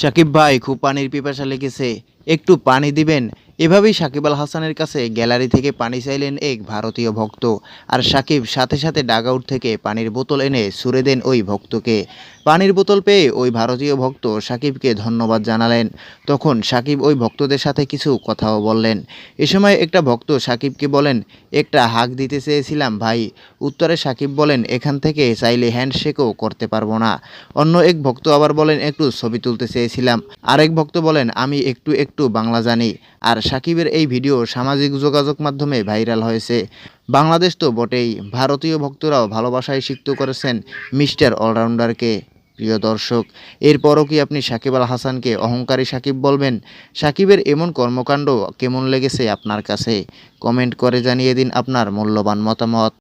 সাকিব ভাই খুব পানির পিপাসা লেগেছে। একটু পানি দিবেন এভাবেই সাকিব আল হাসানের কাছে গ্যালারি থেকে পানি চাইলেন এক ভারতীয় ভক্ত। আর সাকিব সাথে সাথে ডাগআউট থেকে পানির বোতল এনে ছুড়ে দেন ওই ভক্তকে। পানির বোতল পেয়ে ওই ভারতীয় ভক্ত সাকিবকে ধন্যবাদ জানালেন। তখন সাকিব ওই ভক্তদের সাথে কিছু কথাও বললেন। এ সময় একটা ভক্ত সাকিবকে বলেন, একটা হাক দিতে চেয়েছিলাম ভাই। উত্তরে সাকিব বলেন, এখান থেকে চাইলে হ্যান্ডশেকও করতে পারব না। অন্য এক ভক্ত আবার বলেন, একটু ছবি তুলতে চেয়েছিলাম। আরেক ভক্ত বলেন, আমি একটু একটু বাংলা জানি। আর সাকিবের এই ভিডিও সামাজিক যোগাযোগ মাধ্যমে ভাইরাল হয়েছে। বাংলাদেশ তো বটেই, ভারতীয় ভক্তরাও ভালোবাসায় সিক্ত করেছেন মিস্টার অলরাউন্ডারকে। প্রিয় দর্শক, এরপরও কি আপনি সাকিব আল হাসানকে অহংকারী সাকিব বলবেন? সাকিবের এমন কর্মকাণ্ড কেমন লেগেছে আপনার কাছে? কমেন্ট করে জানিয়ে দিন আপনার মূল্যবান মতামত।